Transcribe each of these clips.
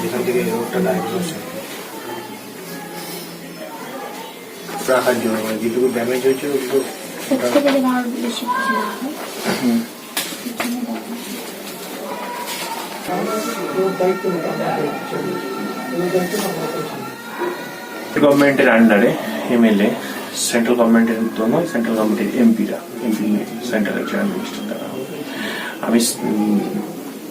যেখান থেকে হয় রাখার জন্য মানে যেটুকু ড্যামেজ হয়েছে ওগুলো গভর্নমেন্টের আন্ডারে এমএলএ সেন্ট্রাল গভর্নমেন্টের তো নয় সেন্ট্রাল গভর্নমেন্টের এমপিরা এমপি সেন্ট্রালের জয়েন্ট মিনিস্টার তারা আমি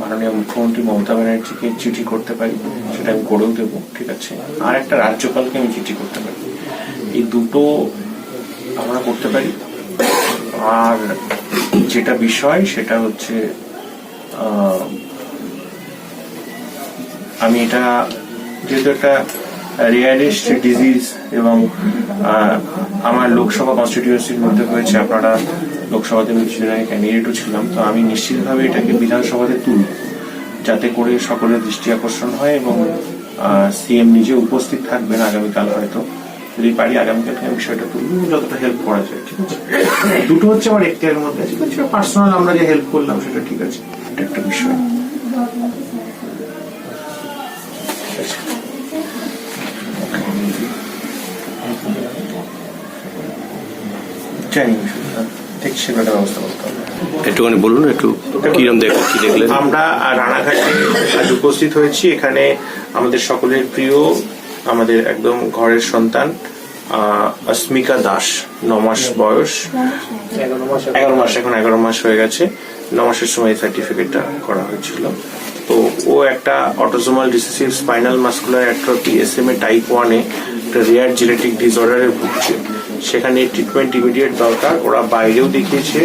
মাননীয় মুখ্যমন্ত্রী মমতা ব্যানার্জিকে চিঠি করতে পারি? সেটা আমি করেও দেব, ঠিক আছে? আর একটা রাজ্যপালকে আমি চিঠি করতে পারি। এই দুটো আমরা করতে পারি। আর যেটা বিষয়, সেটা হচ্ছে আমি এটা যেহেতু একটা রিয়ালিস্ট ডিজিজ এবং আমার লোকসভা কনস্টিটিউয়েন্সির মধ্যে হয়েছে, আপনারা লোকসভাতে আমি ক্যান্ডিডেটও ছিলাম, তো আমি নিশ্চিতভাবে এটাকে বিধানসভাতে তুলব, যাতে করে সকলের দৃষ্টি আকর্ষণ হয় এবং সিএম নিজে উপস্থিত থাকবেন আগামীকাল হয়তো। যদি পারি আগামীকালকে আমি বিষয়টা তুলব, যতটা হেল্প করা যায়, ঠিক আছে? দুটো হচ্ছে আমার এখতিয়ারের মধ্যে আছে কিন্তু পার্সোনাল আমরা যে হেল্প করলাম, সেটা ঠিক আছে। এটা একটা বিষয়। ঠিক জানি বিষয়টা ঠিক সেভাবে ব্যবস্থা করতে হবে। একটুখানি বলুন একটু কিরম দেখ কি দেখলেন? আমরা রানাঘাটে আজ উপস্থিত হয়েছি। এখানে আমাদের সকলের প্রিয় আমাদের একদম ঘরের সন্তান অস্মিকা দাস ন মাস বয়স। এগারো মাস এখন এগারো মাস হয়ে গেছে। ন মাসের সময় সার্টিফিকেটটা করা হয়েছিল। তো ও একটা autosomal recessive spinal muscular atrophy S M A type ওয়ানে একটা রেয়ার জেনেটিক ডিসঅর্ডারে ভুগছে। সেখানে ট্রিটমেন্ট ইমিডিয়েট দরকার। ওরা বাইরেও দেখিয়েছে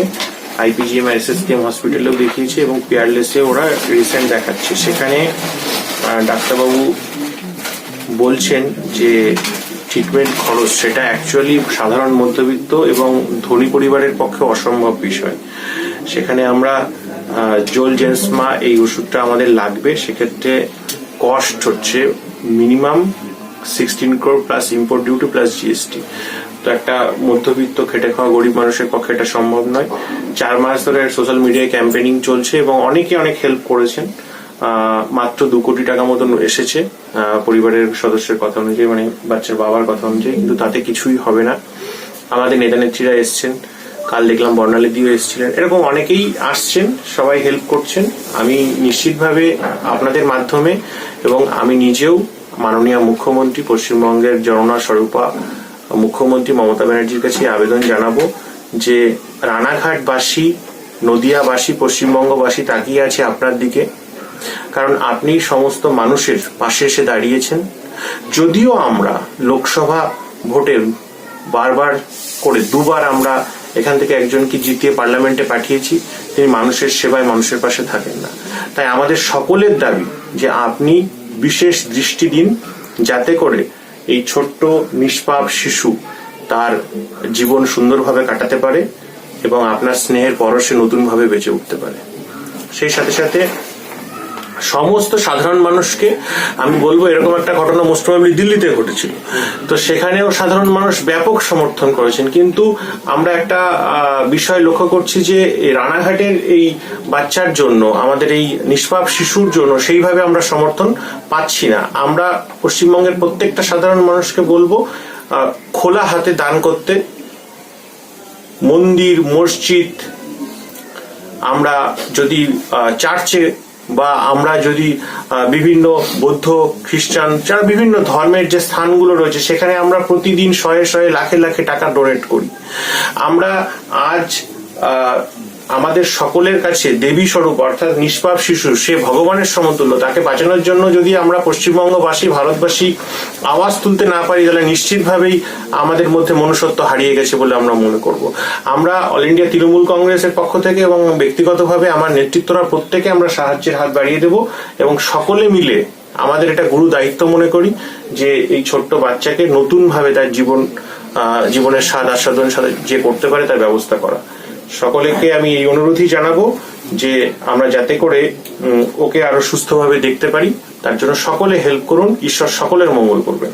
আইপিজিএম আর এসএসকেএম হসপিটালেও দেখিয়েছে এবং পেয়ারলেসে ওরা রিসেন্ট দেখাচ্ছে। সেখানে ডাক্তারবাবু বলছেন যে ট্রিটমেন্ট খরচ, সেটা অ্যাকচুয়ালি সাধারণ মধ্যবিত্ত এবং ধনী পরিবারের পক্ষে অসম্ভব বিষয়। সেখানে আমরা জোল জেন্সমা এই ওষুধটা আমাদের লাগবে। সেক্ষেত্রে কস্ট হচ্ছে minimum sixteen crore plus import duty plus GST তো একটা মধ্যবিত্ত খেটে খাওয়া গরিব মানুষের পক্ষে এটা সম্ভব নয়। চার মাস ধরে সোশ্যাল মিডিয়ায় ক্যাম্পেনিং চলছে এবং অনেকে অনেক হেল্প করেছেন। মাত্র দু কোটি টাকা মতন এসেছে পরিবারের সদস্যের কথা অনুযায়ী মানে বাচ্চার বাবার কথা অনুযায়ী, কিন্তু তাতে কিছুই হবে না। আমাদের নেতা নেত্রীরা এসছেন, কাল দেখলাম বর্ণালী দিও এসেছিলেন। এরকম অনেকেই আসছেন, সবাই হেল্প করছেন। আমি নিশ্চিতভাবে আপনাদের মাধ্যমে এবং আমি নিজেও মাননীয় মুখ্যমন্ত্রী পশ্চিমবঙ্গের জননা স্বরূপা মুখ্যমন্ত্রী মমতা ব্যানার্জির কাছে আবেদন জানাব যে রানাঘাটবাসী, নদিয়াবাসী, পশ্চিমবঙ্গবাসী তাকিয়ে আছে আপনার দিকে। কারণ আপনি সমস্ত মানুষের পাশে এসে দাঁড়িয়েছেন। যদিও আমরা লোকসভা ভোটে বারবার করে দুবার আমরা এখান থেকে একজনকে জিতিয়ে পার্লামেন্টে পাঠিয়েছি, তিনি মানুষের সেবায় মানুষের পাশে থাকেন না। তাই আমাদের সকলের দাবি যে আপনি বিশেষ দৃষ্টি দিন, যাতে করে এই ছোট্ট নিষ্পাপ শিশু তার জীবন সুন্দরভাবে কাটাতে পারে এবং আপনার স্নেহের পরশে নতুনভাবে বেঁচে উঠতে পারে। সেই সাথে সাথে সমস্ত সাধারণ মানুষকে আমি বলব এরকম একটা ঘটনা মোস্ট প্রবাবলি দিল্লিতে ঘটেছিল। তো সেখানেও সাধারণ মানুষ ব্যাপক সমর্থন করেছেন। কিন্তু আমরা একটা বিষয় লক্ষ্য করছি যে রানাঘাটের এই বাচ্চার জন্য, আমাদের এই নিষ্পাপ শিশুর জন্য সেইভাবে আমরা সমর্থন পাচ্ছি না। আমরা পশ্চিমবঙ্গের প্রত্যেকটা সাধারণ মানুষকে বলব খোলা হাতে দান করতে। মন্দির, মসজিদ, আমরা যদি চার্চে বা আমরা যদি বিভিন্ন বৌদ্ধ, খ্রিস্টান, যারা বিভিন্ন ধর্মের যে স্থানগুলো রয়েছে, সেখানে আমরা প্রতিদিন শয়ে শয়ে লাখে লাখে টাকা ডোনেট করি। আমরা আজ আমাদের সকলের কাছে দেবী স্বরূপ, অর্থাৎ নিষ্পাপ শিশু, সে ভগবানের সমতুল্য। তাকে বাঁচানোর জন্য যদি আমরা পশ্চিমবঙ্গবাসী, ভারতবাসী আওয়াজ তুলতে না পারি, তাহলে নিশ্চিতভাবেই আমাদের মধ্যে মনুষ্যত্ব হারিয়ে গেছে বলে আমরা মনে করব। আমরা অল ইন্ডিয়া তৃণমূল কংগ্রেসের পক্ষ থেকে এবং ব্যক্তিগতভাবে আমার নেতৃত্বরা প্রত্যেকে আমরা সাহায্যের হাত বাড়িয়ে দেব এবং সকলে মিলে আমাদের এটা গুরু দায়িত্ব মনে করি যে এই ছোট্ট বাচ্চাকে নতুন ভাবে তার জীবন জীবনের স্বাদ আস্বাদন সাথে যে করতে পারে তার ব্যবস্থা করা। সকলকে আমি এই অনুরোধই জানাব যে আমরা যাতে করে ওকে আরও সুস্থভাবে দেখতে পারি। তার জন্য সকলে হেল্প করুন, ঈশ্বর সকলের মঙ্গল করবেন।